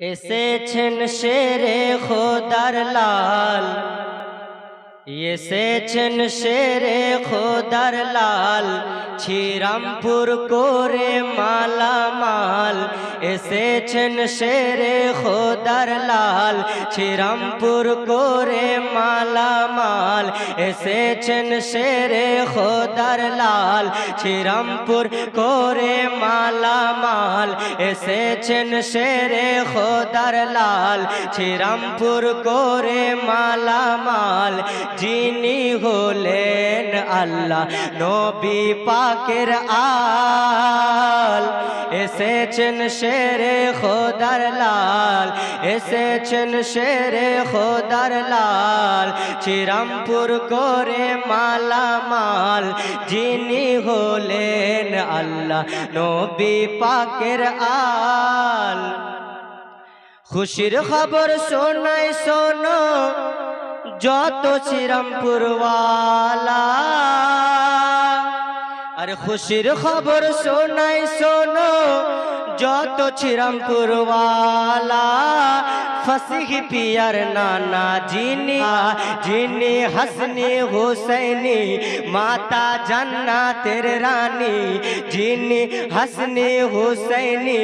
এসেছেন শেরে খোদার লাল। এসেছেন শেরে খোদার লাল। ছিরামপুর করে মালামাল। এসেছেন শেরে খোদার লাল। ছিরামপুর করে মালামাল। এসেছেন শেরে খোদার লাল। ছিরামপুর করে মালামাল এসেছেন শেরে খোদার লাল। ছিরামপুর করে মালামাল যিনি হলেন আল্লাহ নবী পাকের আল। এসেছেন শেরে খোদার লাল, এসেছেন শেরে খোদার লাল। চিরামপুর করে মালামাল যিনি হলেন আল্লাহ নবী পাকের আল। খুশির খবর শোনাই শোনো যত শ্রীরামপুরওয়ালা আর খুশির খবর শোনাই শোনো जो तो छिरमपुर वाला फसीह पियर नाना जीनी जीनी हसनी हुसैनी, माता जन्ना तेरे रानी, जिन हसनी हुसैनी,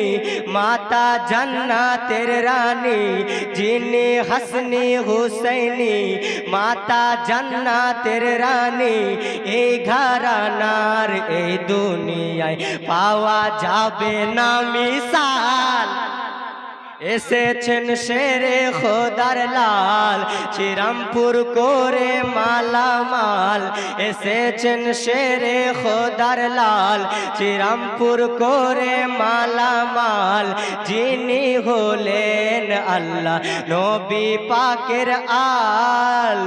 माता जन्ना तेरे रानी, जिन हसनी हुसैनी, माता जन्ना तेरे रानी, ए घरानार, ए দুনিয়ায় পাওয়া যাবে না মিসাল এসেছেন শেরে খোদার লাল চিরামপুর করে মালামাল। এসেছেন শেরে খোদার লাল চিরামপুর করে মালামাল। যিনি হলেন আল্লাহ, নবী পাকের আল।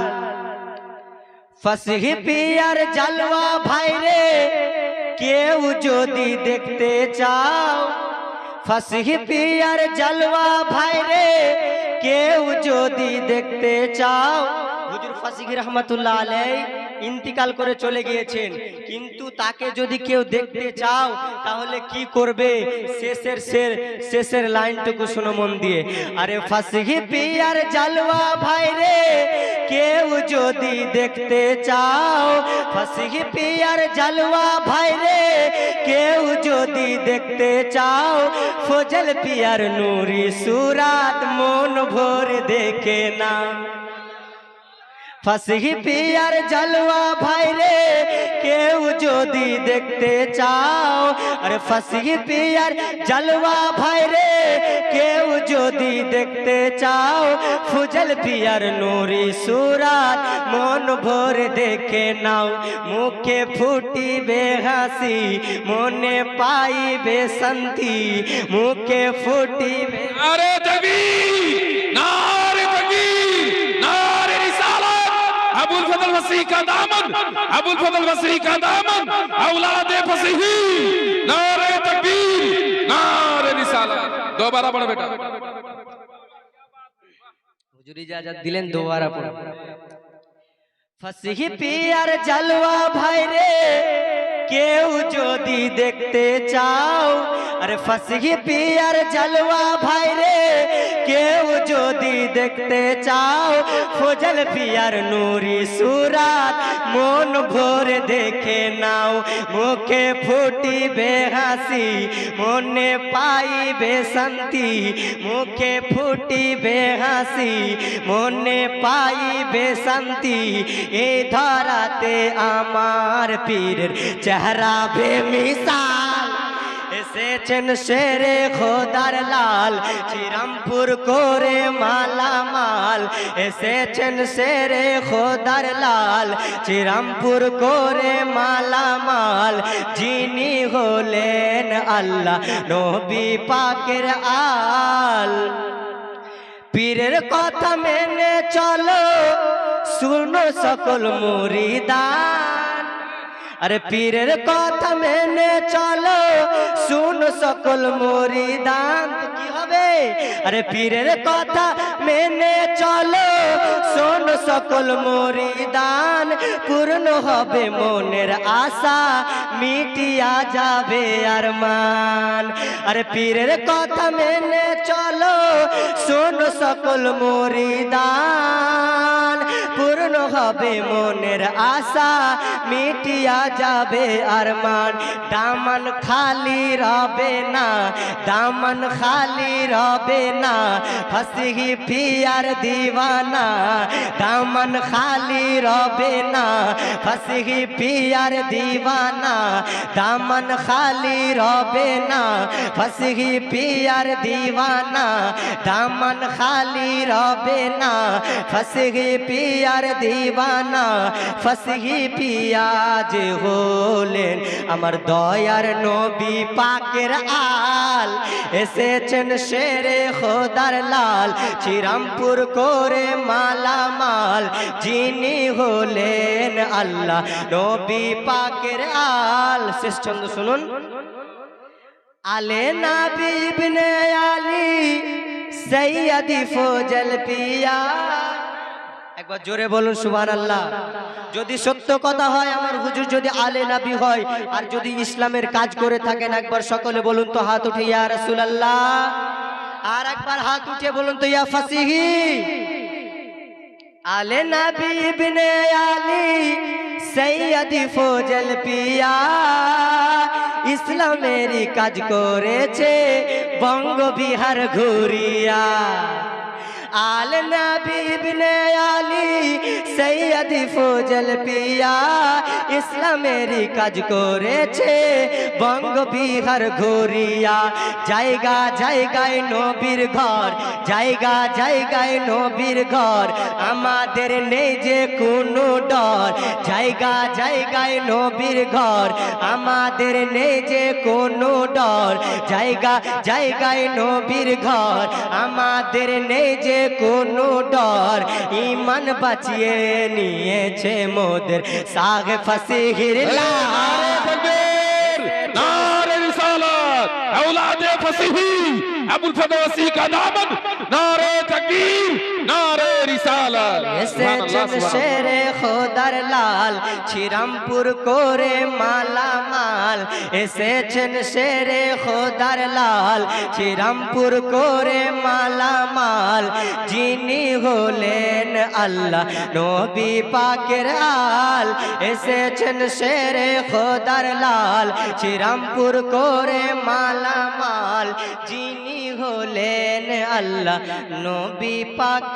ফসহি পিয়ার জালওয়া ভাইরে কেউ যদি দেখতে চাও ফসহি পিয়ার জালওয়া ভাইরে কেউ যদি দেখতে চাও। হুজুর ফাসিহি রহমতুল্লাহ আলাই ইন্তিকাল করে চলে গিয়েছেন। কিন্তু তাকে যদি কেউ দেখতে চাও, তাহলে কি করবে? শেষের শের, শেষের লাইনটুকু শুনো মন দিয়ে। আরে ফাসিহি পিয়ার জালওয়া ভাইরে কেউ যদি দেখতে চাও, ফাসিহি পিয়ার জালওয়া ভাইরে কেউ যদি দেখতে চাও, ফজল পিয়ার নুরি সুরাত মন ভোর দেখে না। ফসহি পিয়ার জলওয়া ভাইরে কেউ যদি দেখতে চাও আরে ফসহি পিয়ার জলওয়া ভাইরে কেউ যদি দেখতে চাও ফুজল পিয়ার নুরি সুরাত মন ভোর দেখে নাও মুখে ফুটিবে হাসি মনে পাইবে শান্তি মুখে ফুটিবে নারে তকবীর নারে তকবীর নারে রিসালাত ফজল বসরি কাদামন আবুল ফজল বসরি কাদামন আউলাদে ফসিহি, নারে তাকবীর, নারে রিসালাত। দোবারা পড়ো বেটা। হুজুর ইজাজত দিলেন, দোবারা পড়ো। ফসিহি পিয়ার জালওয়া ভাই রে, কেউ যদি দেখতে চাও, আরে ফসিহি পিয়ার জালওয়া ভাই রে কেউ যদি দেখতে চাও ফজল পিয়ার নুরি সুরাত মন ভোর দেখে নাও মুখে ফুটিবে হাসি মনে পাইবে শান্তি মুখে ফুটিবে হাসি মনে পাইবে শান্তি এই ধরাতে আমার পীরের চেহারা বে মিসাল এসেছেন শেরে খোদার লাল। চিরামপুর করে মালামাল। এসেছেন শেরে খোদার লাল। চিরামপুর করে মালামাল। যিনি হলেন আল্লাহ, নবী পাকের আল। পীরের কথা মেনে চলো, শুনো সকল মুরিদান। আরে পীরের কথা মেনে চলো। সকল মরিদান কি হবে? আরে পীরের কথা মেনে চলো। শোন সকল মরিদান, পূর্ণ হবে মনের আশা, মিটিয়া যাবে আর মান আরে পীরের কথা মেনে চলো। সকল মরিদান পূর্ণ হবে মনের আশা, মিটিয়া যাবে আরমান। দামন খালি রবে না, দামন খালি রবে না, ফসহি পিয়ার দিওয়ানা। দামন খালি রবে না, ফসহি পিয়ার দিওয়ানা। দামন খালি রবে না, ফসহি পিয়ার দিওয়ানা। দামন খালি রবে না, ফসহি পিয়ার দিওয়ানা ফসহি পিয়াজ হলেন। আমার দয়ার নবী পাকের আল, এসেছেন শেরে খোদার লাল। চিরামপুর করে মালামাল, যিনি হলেন আল্লাহ নবী পাকের আল। শেষ শুনুন। আলে নাবি ইবনে আলী, সৈয়দি ফজল পিয়া। একবার জোরে বলুন সুবহান আল্লাহ যদি সত্য কথা হয়, আমার হুজুর যদি আলে নাবি হয়, আর যদি ইসলামের কাজ করে থাকেন, একবার সকলে বলুন তো হাত উঠে, ইয়া রাসূলুল্লাহ। আর একবার হাত উঠে বলুন তো, ইয়া ফাসিহি। আলে নবী ইবনে আলী, সৈয়দি ফজল পিয়া, ইসলামেরই কাজ করেছে বঙ্গ বিহার ঘুরিয়া। আল নবী ইবনে আলী সৈয়দি ফজল পিয়া ইসলামেরই কাজ করেছে বঙ্গ বিহার ঘুরিয়া জায়গা জায়গায় নবীর ঘর জায়গা জায়গায় নবীর ঘর আমাদের নেই যে কোনো ডর। জায়গা জায়গায় নবীর ঘর, আমাদের নেই যে কোনো ডর। জায়গা জায়গায় নবীর ঘর, আমাদের নেই যে কোনো ডর ইমান বাঁচিয়ে নিয়েছে মোদের সাগ ফসিহির নারে তকবীর নারে রিসালাত औलादे फसीही अबुल फदल वसी का दामन नारे तकबीर শ্রীরামপুর করে মালামাল এসেছেন শেরে খোদার লাল শ্রীরামপুর করে মালামাল যিনি হলেন আল্লাহ নবী পাকের আল। এসেছেন শেরে খোদার লাল শ্রীরামপুর করে মালামাল যিনি হলেন আল্লাহ নবী পাক